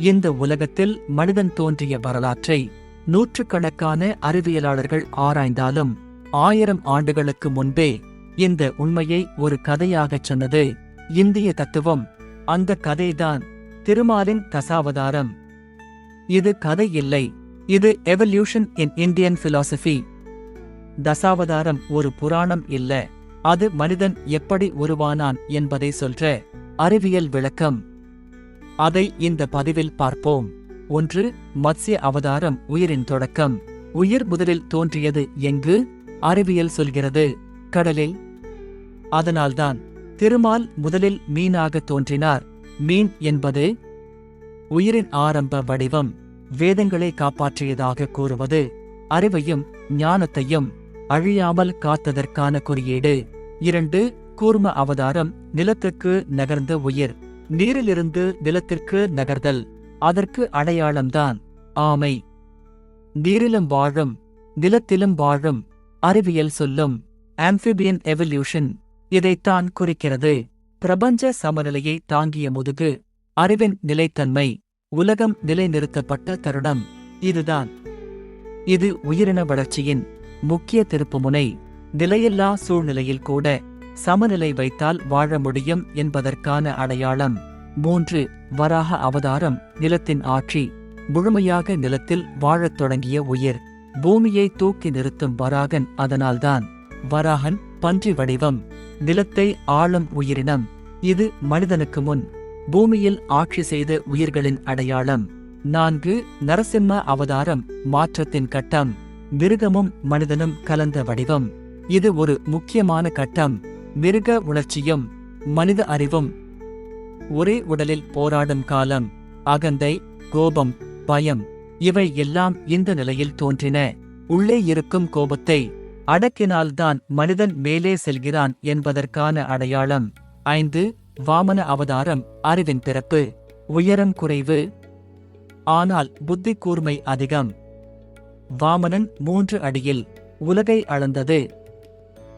இந்த உலகத்தில் மனிதன் தோன்றிய வரலாற்றை நூற்றுக்கணக்கான அறிவியலாளர்கள் ஆராய்ந்தாலும் ஆயிரம் ஆண்டுகளுக்கு முன்பே இந்த உண்மையை ஒரு கதையாகச் சொன்னது. இந்திய தத்துவம் அந்த கதைதான். திருமாலின் தசாவதாரம். இது கதை இல்லை. இது எவல்யூஷன் இன் இந்தியன் பிலாசபி தசாவதாரம் ஒரு புராணம் இல்ல. அது மனிதன் எப்படி உருவானான் என்பதை சொல்ற அறிவியல் விளக்கம். அதை இந்த பதிவில் பார்ப்போம். ஒன்று மத்ஸ்ய அவதாரம் உயிரின் தொடக்கம். உயிர் முதலில் தோன்றியது எங்கு? அறிவியல் சொல்கிறது. கடலில். அதனால்தான் திருமால் முதலில் மீனாக தோன்றினார். மீன் என்பது உயிரின் ஆரம்ப வடிவம். வேதங்களை காப்பாற்றியதாக கூறுவது. அறிவையும் ஞானத்தையும் அழியாமல் காத்ததற்கான குறியீடு. இரண்டு கூர்ம அவதாரம் நிலத்துக்கு நகர்ந்த உயிர். நீரிலிருந்து நிலத்திற்கு நகர்தல். அதற்கு அடையாளம்தான் ஆமை. நீரிலும் வாழும் நிலத்திலும் வாழும் அறிவியல் சொல்லும் ஆம்பிபியன் எவல்யூஷன் இதைத்தான் குறிக்கிறது. பிரபஞ்ச சமநிலையை தாங்கிய முதுகு அறிவின் நிலைத்தன்மை உலகம் நிலைநிறுத்தப்பட்ட தருணம் இதுதான். இது உயிரின வளர்ச்சியின் முக்கிய திருப்புமுனை. நிலையில்லா சூழ்நிலையில் கூட சமநிலை வைத்தால் வாழ முடியும் என்பதற்கான அடையாளம். மூன்று வராக அவதாரம் நிலத்தின் ஆட்சி. முழுமையாக நிலத்தில் வாழத் தொடங்கிய உயிர். பூமியை தூக்கி நிறுத்தும் வராகன் அதனால்தான். வராகன் பன்றி வடிவம். நிலத்தை ஆளும் உயிரினம். இது மனிதனுக்கு முன். பூமியில் ஆட்சி செய்த உயிர்களின் அடையாளம். நான்கு நரசிம்ம அவதாரம் மாற்றத்தின் கட்டம். மிருகமும் மனிதனும் கலந்த வடிவம். இது ஒரு முக்கியமான கட்டம். மிருக உணர்ச்சியும் மனித அறிவும். ஒரே உடலில் போராடும் காலம் அகந்தை கோபம் பயம் இவை எல்லாம் இந்த நிலையில் தோன்றின. உள்ளே இருக்கும் கோபத்தை அடக்கினால்தான் மனிதன் மேலே செல்கிறான் என்பதற்கான அடையாளம். ஐந்து வாமன அவதாரம் அறிவின் பிறப்பு. உயரம் குறைவு. ஆனால் புத்தி கூர்மை அதிகம். வாமனன் மூன்று அடியில் உலகை அளந்தது.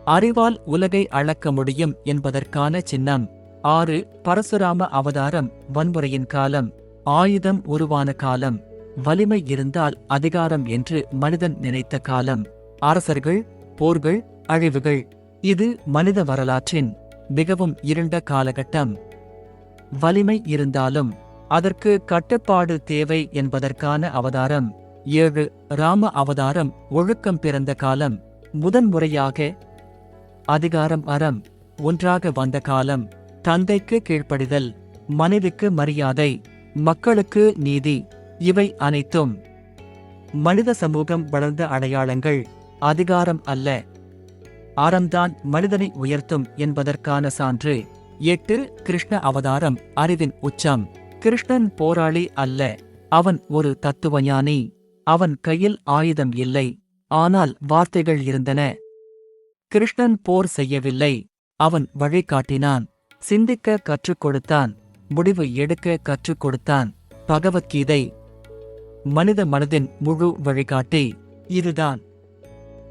அறிவால் உலகை அளக்க முடியும் என்பதற்கான சின்னம். ஆறு பரசுராம அவதாரம் வன்முறையின் காலம். ஆயுதம் உருவான காலம். வலிமை இருந்தால் அதிகாரம் என்று மனிதன் நினைத்த காலம். அரசர்கள் போர்கள் அழிவுகள். இது மனித வரலாற்றின் மிகவும் இருண்ட காலகட்டம். வலிமை இருந்தாலும் அதற்கு கட்டுப்பாடு தேவை என்பதற்கான அவதாரம். ஏழு ராம அவதாரம் ஒழுக்கம் பிறந்த காலம். முதன்முறையாக அதிகாரம் அறம் ஒன்றாக வந்த காலம் தந்தைக்கு கீழ்ப்படிதல் மனைவிக்கு மரியாதை மக்களுக்கு நீதி இவை அனைத்தும் மனித சமூகம் வளர்ந்த அடையாளங்கள் அதிகாரம் அல்ல. அறம்தான் மனிதனை உயர்த்தும் என்பதற்கான சான்று. எட்டு கிருஷ்ண அவதாரம் அறிவின் உச்சம். கிருஷ்ணன் போராளி அல்ல அவன் ஒரு தத்துவஞானி அவன் கையில் ஆயுதம் இல்லை ஆனால் வார்த்தைகள் இருந்தன. கிருஷ்ணன் போர் செய்யவில்லை. அவன் வழிகாட்டினான். சிந்திக்க கற்றுக் கொடுத்தான். முடிவு எடுக்க கற்றுக் கொடுத்தான். பகவத்கீதை. மனித மனதின் முழு வழிகாட்டி இதுதான்.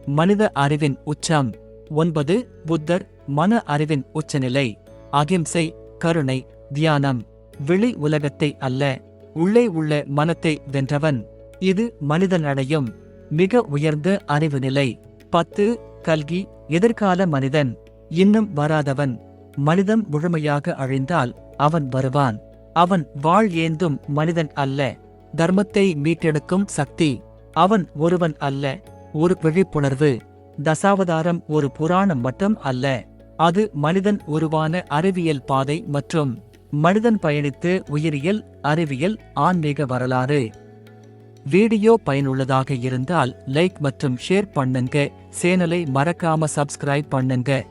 மனித அறிவின் உச்சம். ஒன்பது புத்தர் மன அறிவின் உச்சநிலை. அகிம்சை கருணை தியானம். வெளி உலகத்தை அல்ல. உள்ளே உள்ள மனத்தை வென்றவன். இது மனிதனடையும். மிக உயர்ந்த அறிவு நிலை. பத்து கல்கி எதிர்கால மனிதன் இன்னும் வராதவன். மனிதன் முழுமையாக அழிந்தால் அவன் வருவான். அவன் வாழ் ஏந்தும் மனிதன் அல்ல. தர்மத்தை மீட்டெடுக்கும் சக்தி அவன் ஒருவன் அல்ல. ஒரு விழிப்புணர்வு தசாவதாரம் ஒரு புராணம் மட்டும் அல்ல. அது மனிதன் உருவான அறிவியல் பாதை மற்றும் மனிதன் பயணித்து உயிரியல் அறிவியல் ஆன்மீக வரலாறு. வீடியோ பயனுள்ளதாக இருந்தால் லைக் மற்றும் ஷேர் பண்ணுங்க. சேனலை மறக்காம சப்ஸ்கிரைப் பண்ணுங்க.